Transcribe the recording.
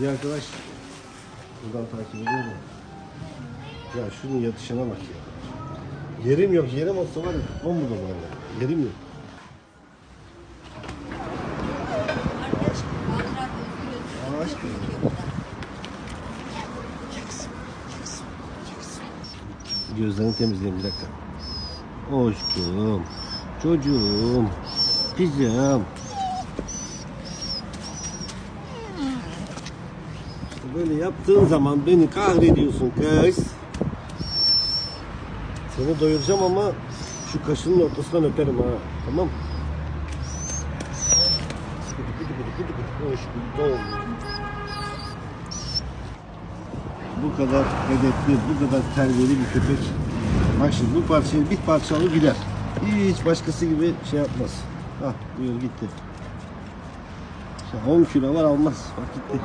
Bir arkadaş buradan takip ediyor mu? Ya şunun yatışına bak ya. Yerim yok. Yerim olsa var ya tutmam burada bu arada. Yerim yok. Allah aşkına. Gözlerini temizleyeyim bir dakika. Aşkım, çocuğum, kızım. Böyle yaptığın zaman beni kahrediyorsun kız. Seni doyuracağım ama şu kaşının ortasından öperim ha. Tamam Bu kadar edepli, bu kadar terbiyeli bir köpek. Bak şimdi bu parçayı bir parça alır gider. Hiç başkası gibi şey yapmaz. Ah buyur gitti. İşte 10 kilo var almaz. Bak gitti.